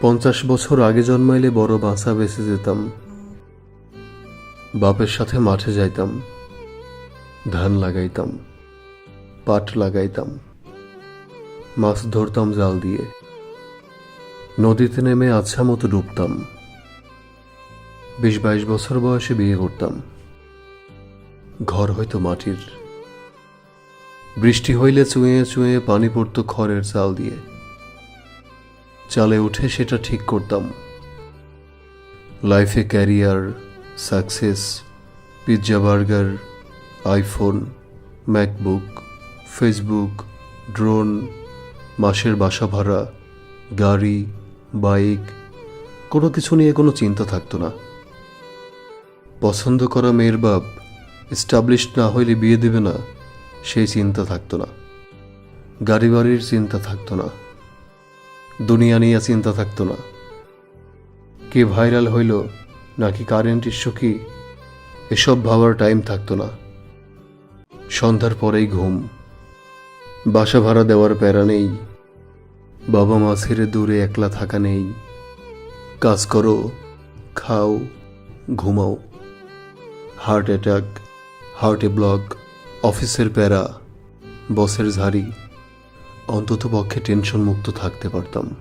পঞ্চাশ বছর আগে জন্মাইলে বড় বাসা বেঁচে যেতাম। বাপের সাথে মাঠে যাইতাম। ধান লাগাইতাম। পাট লাগাইতাম। মাছ ধরতাম জাল দিয়ে। নদীতে নেমে আচ্ছা মতো ডুবতাম। বিশ বাইশ বছর বয়সে বিয়ে করতাম। ঘর হয়তো মাটির। বৃষ্টি হইলে চুঁয়ে চুঁয়ে পানি পড়তো খড়ের চাল দিয়ে। চালে উঠে সেটা ঠিক করতাম। লাইফে career success pizza burger iPhone MacBook Facebook drone মাসের বাসা ভাড়া, গাড়ি বাইক কোনো কিছু নিয়ে কোনো চিন্তা থাকতো না। পছন্দ করা মেয়ের বাপ এস্টাবলিশড না হইলে বিয়ে দেবে না, সেই চিন্তা থাকতো না। গাড়ি বাড়ির চিন্তা থাকতো না। দুনিয়া নিয়ে চিন্তা থাকতো না। কে ভাইরাল হইল, নাকি কারেন্ট ইস্যু কি এসব ভাবার টাইম থাকতো না। সন্ধ্যার পরেই ঘুম। বাসা ভাড়া দেওয়ার প্যারা নেই। বাবা মা ছেড়ে দূরে একলা থাকা নেই। কাজ করো, খাও, ঘুমাও। হার্ট অ্যাটাক হার্টে ব্লক অফিসের প্যারা বসের ঝাড়ি। অন্তত পক্ষে টেনশন মুক্ত থাকতে পারতাম।